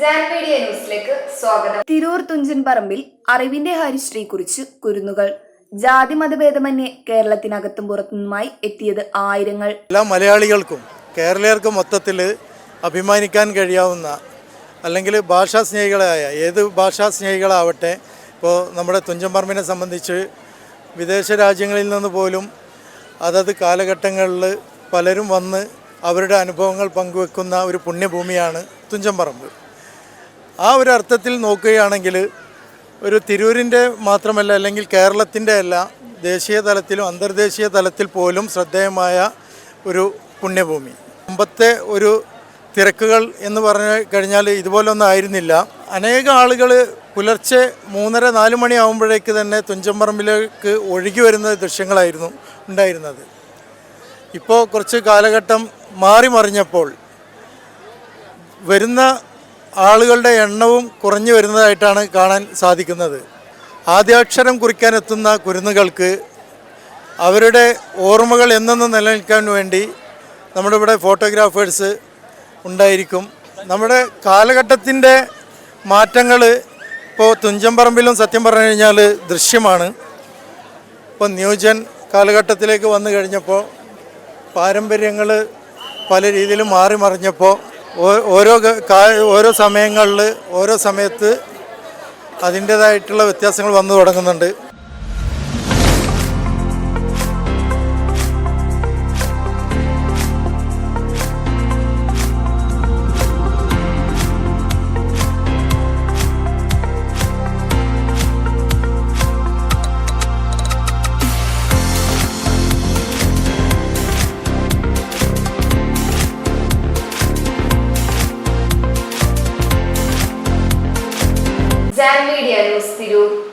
ന്യൂസിലേക്ക് സ്വാഗതം. തിരൂർ തുഞ്ചൻ പറമ്പിൽ അറിവിന്റെ ഹരിശ്രീ കുറിച്ച് കുരുന്നുകൾ. ജാതി മതഭേദമന്യേ കേരളത്തിനകത്തും പുറത്തുനിന്നുമായി എത്തിയത് ആയിരങ്ങൾ. എല്ലാ മലയാളികൾക്കും കേരളീയർക്കും മൊത്തത്തിൽ അഭിമാനിക്കാൻ കഴിയാവുന്ന അല്ലെങ്കിൽ ഭാഷാ സ്നേഹികളായ ഏത് ഭാഷാ സ്നേഹികളാവട്ടെ ഇപ്പോൾ നമ്മുടെ തുഞ്ചൻ പറമ്പിനെ സംബന്ധിച്ച് വിദേശ രാജ്യങ്ങളിൽ നിന്ന് പോലും അതത് കാലഘട്ടങ്ങളിൽ പലരും വന്ന് അവരുടെ അനുഭവങ്ങൾ പങ്കുവെക്കുന്ന ഒരു പുണ്യഭൂമിയാണ് തുഞ്ചൻപറമ്പ് ആ ഒരു അർത്ഥത്തിൽ നോക്കുകയാണെങ്കിൽ ഒരു തിരൂരിന്റെ മാത്രമല്ല അല്ലെങ്കിൽ കേരളത്തിന്റെ അല്ല ദേശീയ തലത്തിലും അന്തർദേശീയ തലത്തിൽ പോലും ശ്രദ്ധേയമായ ഒരു പുണ്യഭൂമി. മുമ്പത്തെ ഒരു തിരക്കുകൾ എന്ന് പറഞ്ഞു കഴിഞ്ഞാൽ ഇതുപോലൊന്നും ആയിരുന്നില്ല. അനേക ആളുകൾ പുലർച്ചെ മൂന്നര നാല് മണി ആകുമ്പോഴേക്ക് തന്നെ തുഞ്ചമ്പറമ്പിലേക്ക് ഒഴുകി വരുന്ന ദൃശ്യങ്ങളായിരുന്നു ഉണ്ടായിരുന്നത്. ഇപ്പോൾ കുറച്ച് കാലഘട്ടം മാറി മറിഞ്ഞപ്പോൾ വരുന്ന ആളുകളുടെ എണ്ണവും കുറഞ്ഞു വരുന്നതായിട്ടാണ് കാണാൻ സാധിക്കുന്നത്. ആദ്യാക്ഷരം കുറിക്കാൻ എത്തുന്ന കുരുന്നുകൾക്ക് അവരുടെ ഓർമ്മകൾ എന്നും നിലനിൽക്കാൻ വേണ്ടി നമ്മുടെ ഇവിടെ ഫോട്ടോഗ്രാഫേഴ്സ് ഉണ്ടായിരിക്കും. നമ്മുടെ കാലഘട്ടത്തിന്റെ മാറ്റങ്ങൾ ഇപ്പോൾ തുഞ്ചമ്പറമ്പിലും സത്യം പറഞ്ഞു കഴിഞ്ഞാൽ ദൃശ്യമാണ്. ഇപ്പോൾ ന്യൂജൻ കാലഘട്ടത്തിലേക്ക് വന്നു കഴിഞ്ഞപ്പോൾ പാരമ്പര്യങ്ങൾ പല രീതിയിലും മാറി മറിഞ്ഞപ്പോൾ ഓരോ ഓരോ സമയങ്ങളിൽ ഓരോ സമയത്ത് അതിന്റേതായിട്ടുള്ള വ്യത്യാസങ്ങൾ വന്നു തുടങ്ങുന്നുണ്ട്. Jan media news Tirur.